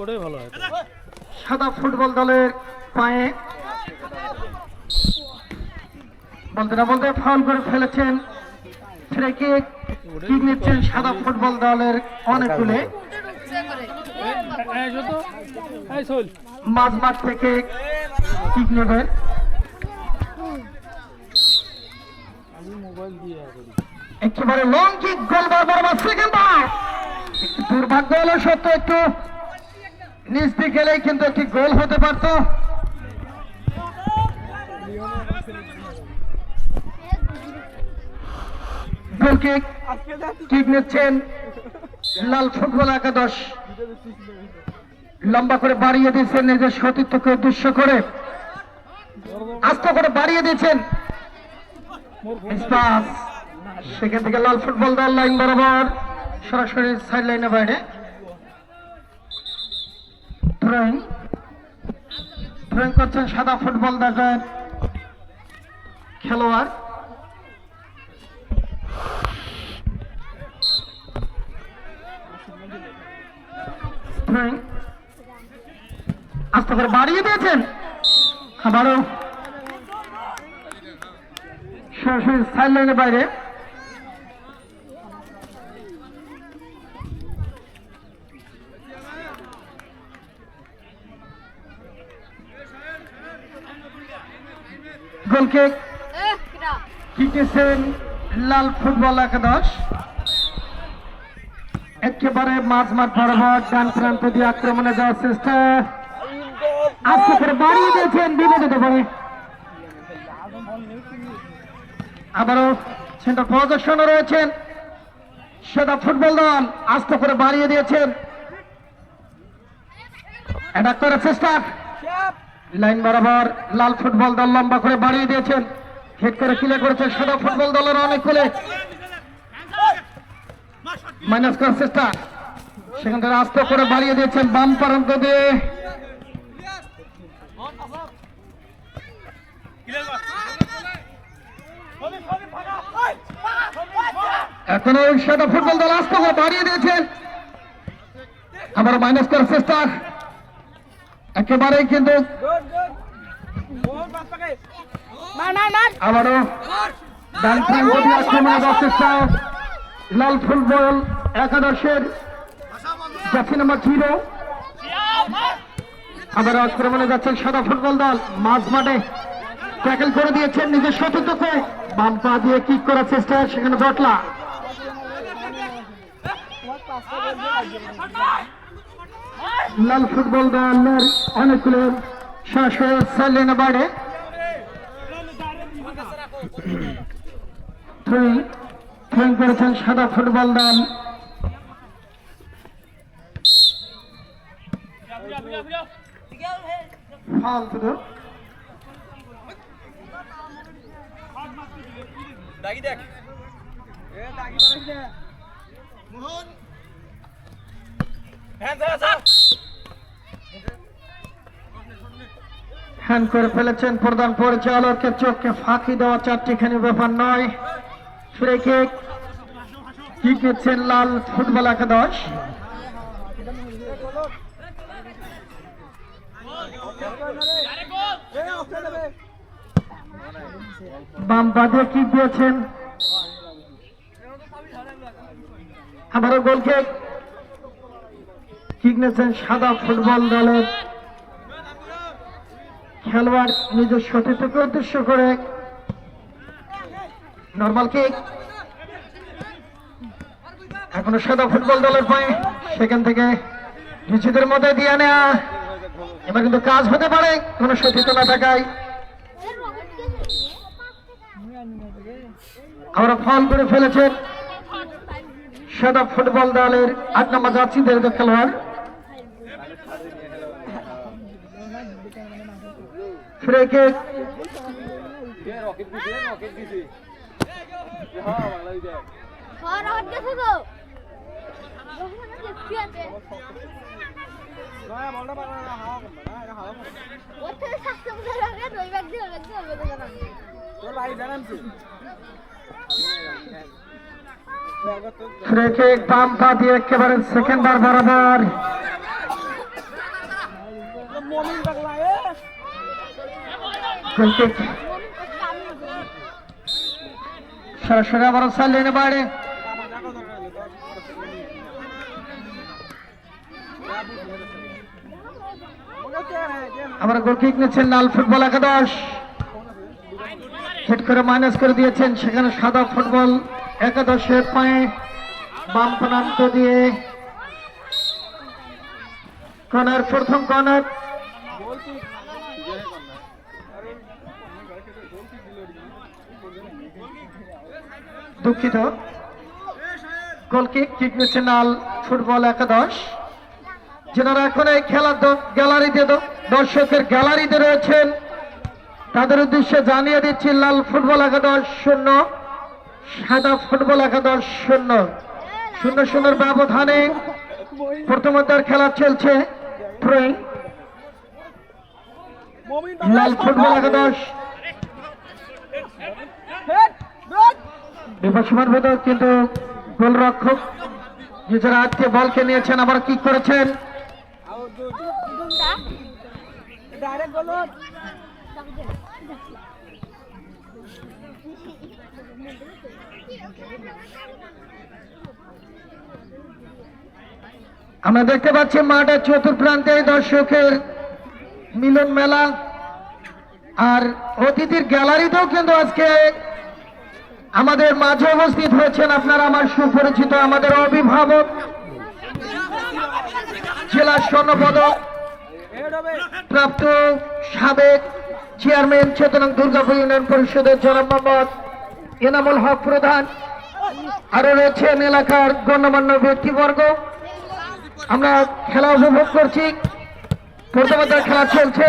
ওটাই ভালো হয়। সাদা ফুটবল দলের পায়ে বলতে না বলতে ফাউল করে ফেলেছেন ফ্রি কিক কিক নিচ্ছেন সাদা ফুটবল দলের অনেকগুলো? মাঝ মাঠ থেকে কিক নেবেন একেবারে লং কিক গোল বরাবর সেকেন্ড বার একটু দুর্ভাগ্য হলো সত্য একটু নিচ দিয়ে কিন্তু একটি গোল হতে পারতো। লাল ফুটবল একাদশ। লম্বা করে বাড়িয়ে দিয়েছেন নিজের সতীর্থকে উদ্দেশ্য করে। আস্তে করে বাড়িয়ে দিয়েছেন। সেখান থেকে লাল ফুটবল দল লাইন বরাবর সরাসরি সাইড লাইনের বাইরে। ড্রয়িং ড্রয়িং করছেন সাদা ফুটবল দলের খেলোয়াড়। আস্তে করে বাড়িয়ে দিয়েছেন। আবারও। সরাসরি সাইড লাইনের বাইরে। কিক কিকেছেন লাল ফুটবল একাদশ। একেবারে মাঝ মাঠ বরাবর ডান প্রান্ত দিয়ে আক্রমণে যাওয়ার চেষ্টা। আস্তে করে বাড়িয়ে দিয়েছেন বিপদে পড়ে আবারও সেন্টার পজিশনে রয়েছেন। সেটা ফুটবল দল আস্তে করে বাড়িয়ে দিয়েছেন। অ্যাটাক করার চেষ্টা। লাইন বরাবর লাল ফুটবল দল লম্বা করে বাড়িয়ে দিয়েছেন। হেড করে ক্লিয়ার করেছেন সাদা ফুটবল দলের অনেক খুলে মাইনাস করার চেষ্টা। সেখান থেকে আস্তে করে বাড়িয়ে দিয়েছেন বাম প্রান্ত দিয়ে। এখনও সেটা ফুটবল দল আস্তে করে বাড়িয়ে দিয়েছেন। আবার মাইনাস করার চেষ্টা। একেবারেই কিন্তু আবারও ডান প্রান্ত দিয়ে আক্রমণে চেষ্টা লাল ফুটবল একাদশের জার্সি নাম্বার জিরো আবার আক্রমণে যাচ্ছেন সাদা ফুটবল দল মাঝ মাঠে ট্যাকেল করে দিয়েছেন নিজের সতীর্থকে বাম পা দিয়ে কিক করার চেষ্টা সেখানে জটলা লাল ফুটবল দলের অনেকগুলো সরাসরি সাইলেনে বাইরে থ্রি থ্রি করেছেন সাদা ফুটবল দল। ফাউল শুধু। হ্যান্ড করে ফেলেছেন প্রধান পরিচালকের চোখকে ফাঁকি দেওয়া চারটিখানি ব্যাপার নয়। ফ্রি কিক কিক নিচ্ছেন লাল ফুটবল একাদশ। বাম বাদে কিক দিয়েছেন। আবারও গোল কিক সাদা ফুটবল দলের খেলোয়াড় নিজের সতীর্থকে উদ্দেশ্য করে। নর্মাল কিক এখনও সাদা ফুটবল দলের পায়ে। সেখান থেকে কিছুদের মধ্যে দিয়ে নেয়া। এবার কিন্তু কাজ হতে পারে, কোনো সতীর্থ না থাকায়। আমরা ফল করে ফেলেছেন সাদা ফুটবল দলের আট নম্বর যাচ্ছিদের খেলোয়াড়। ফ্রি কিক ফ্রি বাম পা দিয়ে একেবারে সেকেন্ড বার বরাবর। গোল কিক সরাসরি আবার আবার গোল কিক নিচ্ছেন লাল ফুটবল একাদশ। হেড করে মাইনাস করে দিয়েছেন, সেখানে সাদা ফুটবল একাদশের পায়ে বাম প্রান্ত দিয়ে। কর্নার প্রথম কর্নার দুঃখিত। গোল কিক কিক নিচ্ছে লাল ফুটবল একাদশ। যারা এখন এই খেলার গ্যালারিতে দর্শকের গ্যালারিতে রয়েছেন তাদের উদ্দেশ্যে জানিয়ে দিচ্ছি লাল ফুটবল একাদশ শূন্য সাদা ফুটবল একাদশ শূন্য। শূন্য শূন্যের ব্যবধানে প্রথমতার খেলা চলছে। লাল ফুটবল একাদশ বিপক্ষের ভেতর কিন্তু গোলরক্ষক নিজের হাতে বলকে নিয়েছেন, আবার কি করেছেন? আমরা দেখতে পাচ্ছি মাঠের চতুর্প্রান্তে দর্শকের মিলন মেলা, আর অতিথির গ্যালারিতেও কিন্তু আজকে আমাদের মাঝে উপস্থিত হয়েছেন আপনারা আমার সুপরিচিত, আমাদের অভিভাবক, জেলা স্বর্ণপদক প্রাপ্ত সাবেক চেয়ারম্যান চেতন দুর্গাপুর ইউনিয়ন পরিষদের জনাব মোহাম্মদ এনামুল হক প্রধান। আরও রয়েছেন এলাকার গণ্যমান্য ব্যক্তিবর্গ। আমরা খেলা উপভোগ করছি। প্রথমত খেলা চলছে।